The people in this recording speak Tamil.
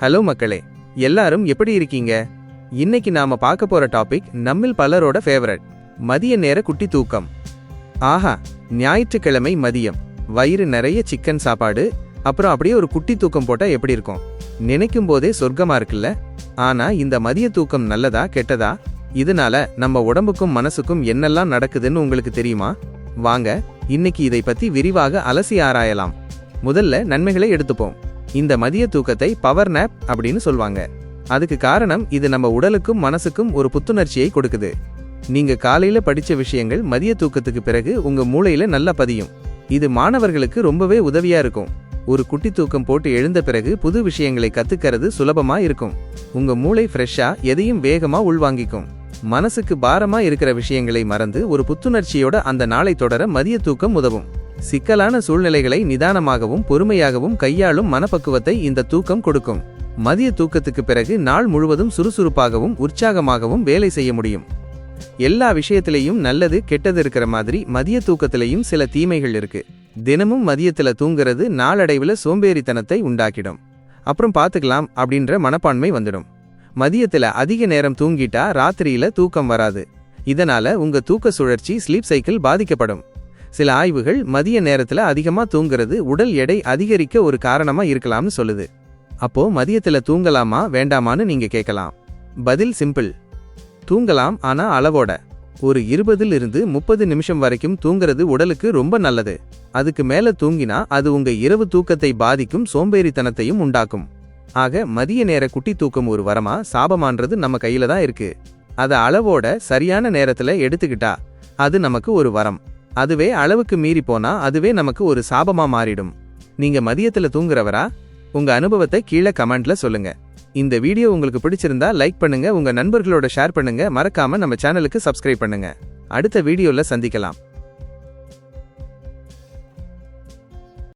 ஹலோ மக்களே எல்லாரும் எப்படி இருக்கீங்க? இன்னைக்கு நாம பார்க்க போற டாபிக் நம்மில் பலரோட ஃபேவரட் மதிய நேர குட்டி தூக்கம். ஆஹா ஞாயிற்றுக்கிழமை மதியம். வயிறு நிறைய சிக்கன் சாப்பாடு அப்புறம் அப்படியே ஒரு குட்டி தூக்கம் போட்டா எப்படி இருக்கும்? நினைக்கும் போதே சொர்க்கமா இருக்குல்ல? ஆனா இந்த மதிய தூக்கம் நல்லதா கெட்டதா? இதனால நம்ம உடம்புக்கும் மனசுக்கும் என்னெல்லாம் நடக்குதுன்னு உங்களுக்கு தெரியுமா? வாங்க இன்னைக்கு இதை பத்தி விரிவாக அலசி ஆராயலாம். முதல்ல நன்மைகளை எடுத்துப்போம். இந்த மதிய தூக்கத்தை பவர் நேப் அப்படின்னு சொல்வாங்க. அதுக்கு காரணம் இது நம்ம உடலுக்கும் மனசுக்கும் ஒரு புத்துணர்ச்சியை கொடுக்குது. நீங்க காலையில படிச்ச விஷயங்கள் மதிய தூக்கத்துக்கு பிறகு உங்க மூளையில நல்லா பதியும். இது மாணவர்களுக்கு ரொம்பவே உதவியா இருக்கும். ஒரு குட்டி தூக்கம் போட்டு எழுந்த பிறகு புது விஷயங்களை கத்துக்கிறது சுலபமா இருக்கும். உங்க மூளை ஃப்ரெஷ்ஷா எதையும் வேகமா உள்வாங்கிக்கும். மனசுக்கு பாரமா இருக்கிற விஷயங்களை மறந்து ஒரு புத்துணர்ச்சியோட அந்த நாளை தொடர மதிய தூக்கம் உதவும். சிக்கலான சூழ்நிலைகளை நிதானமாகவும் பொறுமையாகவும் கையாளும் மனப்பக்குவத்தை இந்த தூக்கம் கொடுக்கும். மதிய தூக்கத்துக்கு பிறகு நாள் முழுவதும் சுறுசுறுப்பாகவும் உற்சாகமாகவும் வேலை செய்ய முடியும். எல்லா விஷயத்திலையும் நல்லது கெட்டது இருக்கிற மாதிரி மதிய தூக்கத்திலையும் சில தீமைகள் இருக்கு. தினமும் மதியத்துல தூங்குறது நாளடைவில் சோம்பேறித்தனத்தை உண்டாக்கிடும். அப்புறம் பார்த்துக்கலாம் அப்படின்ற மனப்பான்மை வந்துடும். மதியத்துல அதிக நேரம் தூங்கிட்டா ராத்திரியில தூக்கம் வராது. இதனால உங்க தூக்க சுழற்சி ஸ்லீப் சைக்கிள் பாதிக்கப்படும். சில ஆய்வுகள் மதிய நேரத்தில் அதிகமாக தூங்குறது உடல் எடை அதிகரிக்க ஒரு காரணமாக இருக்கலாம்னு சொல்லுது. அப்போ மதியத்தில் தூங்கலாமா வேண்டாமான்னு நீங்கள் கேட்கலாம் பதில் சிம்பிள். தூங்கலாம் ஆனால் அளவோட. ஒரு இருபதுல இருந்து முப்பது நிமிஷம் வரைக்கும் தூங்குறது உடலுக்கு ரொம்ப நல்லது. அதுக்கு மேல தூங்கினா அது உங்க இரவு தூக்கத்தை பாதிக்கும் சோம்பேறித்தனத்தையும் உண்டாக்கும். ஆக மதிய நேர குட்டி தூக்கம் ஒரு வரமா சாபமான்றது நம்ம கையில தான் இருக்கு. அதை அளவோட சரியான நேரத்துல எடுத்துக்கிட்டா அது நமக்கு ஒரு வரம். அதுவே அளவுக்கு மீறி போனா அதுவே நமக்கு ஒரு சாபமா மாறிடும். நீங்க மதியத்துல தூங்குறவரா? உங்க அனுபவத்தை கீழே கமெண்ட்ல சொல்லுங்க. இந்த வீடியோ உங்களுக்கு பிடிச்சிருந்தா லைக் பண்ணுங்க உங்க நண்பர்களோட ஷேர் பண்ணுங்க மறக்காம நம்ம சேனலுக்கு சப்ஸ்கிரைப் பண்ணுங்க. அடுத்த வீடியோல சந்திக்கலாம்.